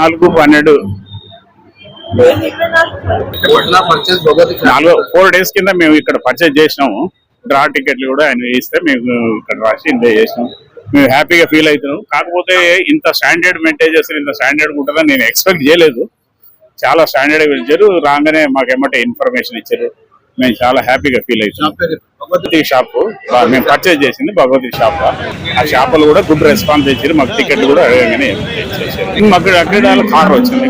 నాలుగు పన్నెండు. నాలుగు ఫోర్ డేస్ కింద మేము ఇక్కడ పర్చేజ్ చేసినాము. డ్రా టికెట్లు కూడా ఆయన ఇస్తే మేము ఇక్కడ రాసి ఎంజాయ్ చేసినాం. మేము హ్యాపీగా ఫీల్ అవుతున్నాం. కాకపోతే ఇంత స్టాండర్డ్ మెయింటైన్ చేస్తారు ఇంత స్టాండర్డ్ ఉంటుందని నేను ఎక్స్పెక్ట్ చేయలేదు. చాలా స్టాండర్డ్ పిలిచారు. రాగానే మాకు ఏమంటే ఇన్ఫర్మేషన్ ఇచ్చారు. మేము చాలా హ్యాపీగా ఫీల్ అవుతున్నాం భగవతి షాప్ మేము పర్చేజ్ చేసింది భగవతి షాప్ ఆ షాపులు కూడా గుడ్ రెస్పాన్స్ ఇచ్చారు మాకు టికెట్ కూడా అడగగానే చేశారు మాకు అక్కడ కార్ వచ్చింది.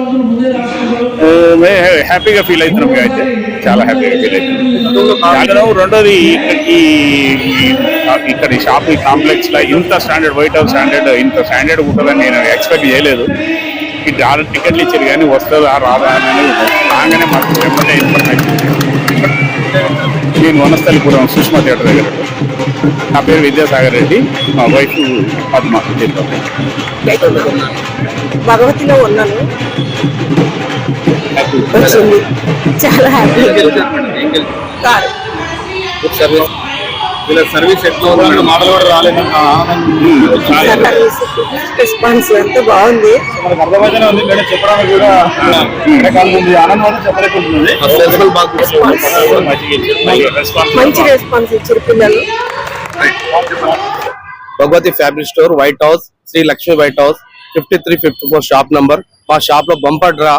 హ్యాపీగా ఫీల్ అవుతున్నాం అయితే. చాలా హ్యాపీగా ఫీల్ అవుతున్నాం రెండోది రెండోది ఇక్కడ- ఈ ఈ- ఇక్కడ ఈ కాంప్లెక్స్లో ఇంత స్టాండర్డ్ వైట్ హౌస్ స్టాండర్డ్ ఇంత స్టాండర్డ్ ఉంటుందని నేను ఎక్స్పెక్ట్ చేయలేదు. ఈ టికెట్లు ఇచ్చారు కానీ వస్తుందా రాదా అని రాగానే మాకు ఇన్ఫర్మేషన్ నేను వనస్థలిపురం సుష్మా థియేటర్ దగ్గర నా పేరు విద్యాసాగర్ రెడ్డి మా వైఫ్ పద్మ దీంట్లో. భగవతిలో ఉన్నాను. వచ్చింది. చాలా హ్యాపీ. కారు వీళ్ళ సర్వీస్ ఎట్లా ఉంది? మాటలు కూడా రాలేదు రెస్పాన్స్ ఎంత బాగుంది. మనకు అర్థమైతేనే ఉంది. మేడం చెప్పడానికి కూడా ఉంది ఆనందం చెప్పలేకుంటుంది. రెస్పాన్స్ మంచి రెస్పాన్స్ ఇచ్చారు పిల్లలు. Bhagavati fabric store white house Shri Lakshmi white house fifty three fifty four shop number మా షాప్లో బంపర్ డ్రా.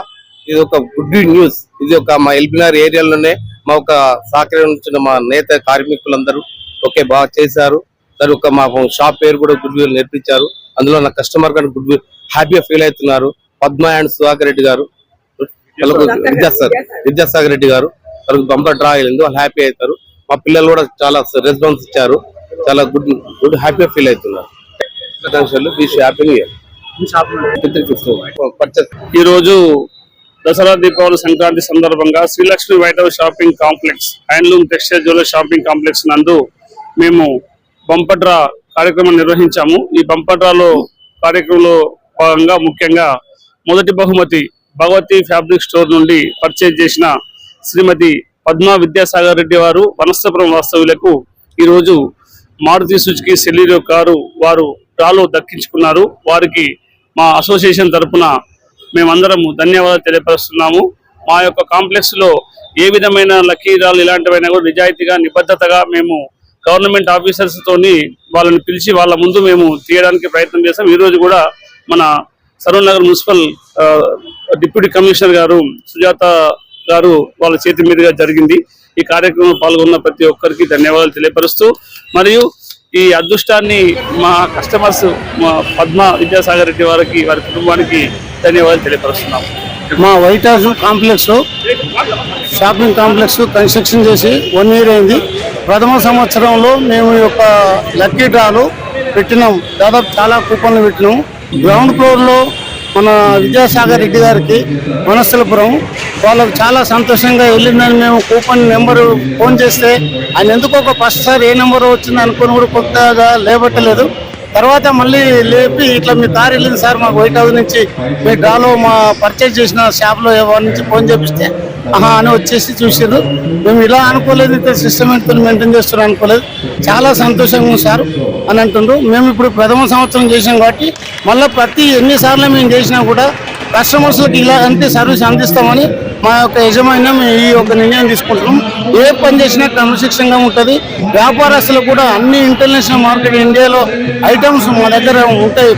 ఇది ఒక గుడ్ న్యూస్ ఇది ఒక మా ఎల్బినార్ ఏరియాలోనే మా ఒక సహకరించిన మా నేత కార్మికులందరూ. ఓకే బాగా చేశారు. సరే ఒక మా షాప్ పేరు కూడా గుడ్ విల్ నేర్పించారు. అందులో నా కస్టమర్ గారు గుడ్ విల్ హ్యాపీగా ఫీల్ అవుతున్నారు. పద్మ అండ్ సుధాకర్ రెడ్డి గారు. విద్యాసాగర్. విద్యాసాగర్ రెడ్డి గారు. వాళ్ళకి బంపర్ డ్రా అయింది వాళ్ళు హ్యాపీ అవుతారు. మా పిల్లలు కూడా చాలా రెస్పాన్స్ ఇచ్చారు. చాలా గుడ్ గుడ్ హ్యాపీ ఫీల్ అవుతున్నారు. ఈ రోజు దసరా దీపావళి సంక్రాంతి సందర్భంగా Srilakshmi white house shopping complex handloom textile jewellery shopping complex నందు మేము బంపడ్రా కార్యక్రమం నిర్వహించాము. ఈ బంపడ్రాలో కార్యక్రమంలో భాగంగా ముఖ్యంగా మొదటి బహుమతి భగవతి ఫ్యాబ్రిక్ స్టోర్ నుండి పర్చేజ్ చేసిన శ్రీమతి పద్మా విద్యాసాగర్ రెడ్డి వారు వనస్థపురం వాస్తవ్యులకు ఈ రోజు మారుతి సుజుకి సెలీరో కారు వారు డ్రాలో దక్కించుకున్నారు. వారికి మా అసోసియేషన్ తరపున మేమందరము ధన్యవాదాలు తెలియపరుస్తున్నాము. మా యొక్క కాంప్లెక్స్లో ఏ విధమైన లక్కీరాలు ఇలాంటివైనా కూడా నిజాయితీగా నిబద్ధతగా మేము గవర్నమెంట్ ఆఫీసర్స్ తోని వాళ్ళని పిలిచి వాళ్ళ ముందు మేము తీయడానికి ప్రయత్నం చేస్తాం. ఈ రోజు కూడా మన Saroor Nagar municipal deputy commissioner గారు సుజాత గారు వాళ్ళ చేతి మీదుగా జరిగింది. ఈ కార్యక్రమంలో పాల్గొన్న ప్రతి ఒక్కరికి ధన్యవాదాలు తెలియపరుస్తూ మరియు ఈ అదృష్టాన్ని మా కస్టమర్స్ మా పద్మ విద్యాసాగర్ రెడ్డి వారికి వారి కుటుంబానికి ధన్యవాదాలు తెలియపరుస్తున్నాము. మా white house complex shopping complex construction చేసి వన్ ఇయర్ అయింది. ప్రథమ సంవత్సరంలో మేము ఈ యొక్క లక్కీ డ్రాలు పెట్టినాం. దాదాపు చాలా కూపన్లు పెట్టినాం. గ్రౌండ్ ఫ్లోర్లో మన విద్యాసాగర్ రెడ్డి గారికి వనస్థలపురం వాళ్ళకు చాలా సంతోషంగా వెళ్ళిందని మేము కూపన్ నెంబర్ ఫోన్ చేస్తే ఆయన ఎందుకు ఒక ఫస్ట్ సార్ ఏ నెంబర్ వచ్చింది అనుకుని కూడా కొత్తగా లేబట్టలేదు తర్వాత మళ్ళీ లేపి ఇట్లా మీ కార్ వెళ్ళింది సార్ మాకు వైట్ హౌస్ నుంచి మీ డాలో మా పర్చేజ్ చేసిన షాప్లో ఎవరి నుంచి ఫోన్ చేపిస్తే ఆహా అని వచ్చేసి చూసారు మేము ఇలా అనుకోలేదు ఇంత సిస్టమేటిక్ మెయింటైన్ చేస్తున్నాం అనుకోలేదు. చాలా సంతోషంగా ఉంది సార్ అని అంటుండ్రు. మేము ఇప్పుడు ప్రథమ సంవత్సరం చేసాం కాబట్టి మళ్ళీ ప్రతి ఎన్నిసార్లు మేము చేసినా కూడా కస్టమర్స్లకు ఇలాంటి సర్వీస్ అందిస్తామని మా యొక్క యజమాన్యం ఈ యొక్క నిర్ణయం తీసుకుంటున్నాం. ఏ పని చేసినా క్రమశిక్షణగా ఉంటుంది. వ్యాపారస్తులకు కూడా అన్ని ఇంటర్నేషనల్ మార్కెట్ ఇండియాలో ఐటమ్స్ మా దగ్గర ఉంటాయి.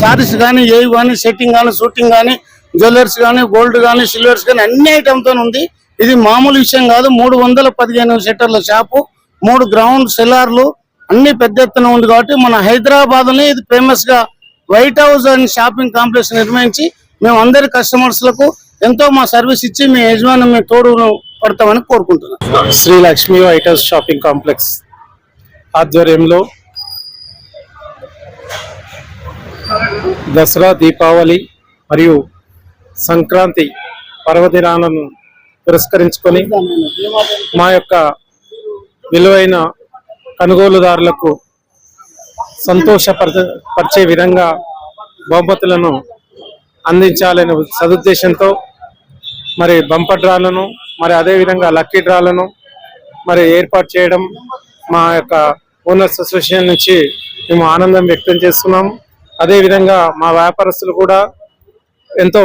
సారీస్ కానీ ఏవి కానీ సెట్టింగ్ కానీ షూటింగ్ కానీ జ్యువెలర్స్ కానీ గోల్డ్ కానీ సిల్వర్స్ కానీ అన్ని ఐటమ్తో ఉంది. ఇది మామూలు విషయం కాదు. మూడు వందల పదిహేను సెటర్ల షాపు మూడు గ్రౌండ్ సెల్లార్లు అన్ని పెద్ద ఎత్తున ఉంది కాబట్టి మన హైదరాబాద్ ఇది ఫేమస్గా white house and shopping complex నిర్మించి మేము అందరి కస్టమర్స్లకు ఎంతో మా సర్వీస్ ఇచ్చి మీ యజమాని మీ తోడు పడతామని కోరుకుంటున్నాం. Shri Lakshmi white shopping complex ఆధ్వర్యంలో దసరా దీపావళి మరియు సంక్రాంతి పర్వదినాలను పురస్కరించుకొని మా యొక్క విలువైన కొనుగోలుదారులకు సంతోషపరచ పరిచే విధంగా బహుమతులను అందించాలనే సదుద్దేశంతో మరి బంపర్ డ్రాలను మరి అదే విధంగా లక్కీ డ్రాలను మరి ఏర్పాటు చేయడం మా యొక్క ఓనర్స్ అసోసియేషన్ నుంచి మేము ఆనందం వ్యక్తం చేస్తున్నాం. అదే విధంగా మా వ్యాపారస్తులు కూడా ఎంతో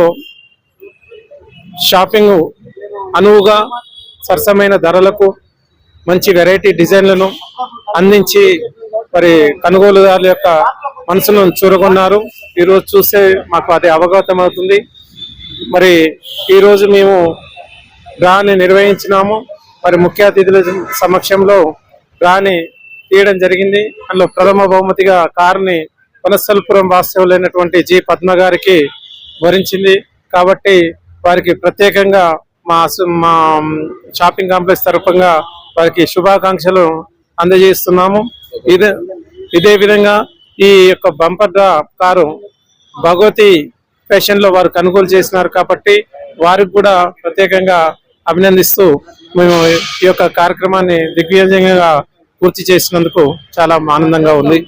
షాపింగ్ అనువుగా సరసమైన ధరలకు మంచి వెరైటీ డిజైన్లను అందించి మరి కొనుగోలుదారుల యొక్క మనసును చూరగొన్నారు. ఈరోజు చూస్తే మాకు అది అవగతం అవుతుంది. మరి ఈరోజు మేము డ్రాని నిర్వహించినాము. మరి ముఖ్య అతిథుల సమక్షంలో డ్రాని తీయడం జరిగింది. అందులో ప్రథమ బహుమతిగా కారుని వనస్థలపురం వాస్తవులైనటువంటి జి పద్మ గారికి వరించింది. కాబట్టి వారికి ప్రత్యేకంగా మా మా షాపింగ్ కాంప్లెక్స్ తరఫుగా వారికి శుభాకాంక్షలు అందజేస్తున్నాము. ఇదే ఇదే విధంగా ఈ యొక్క బంపర్ కారు భగవతి ఫ్యాషన్లో వారు కొనుగోలు చేసినారు కాబట్టి వారికి కూడా ప్రత్యేకంగా అభినందిస్తూ మేము ఈ యొక్క కార్యక్రమాన్ని దిగ్విజయంగా పూర్తి చేసినందుకు చాలా ఆనందంగా ఉంది.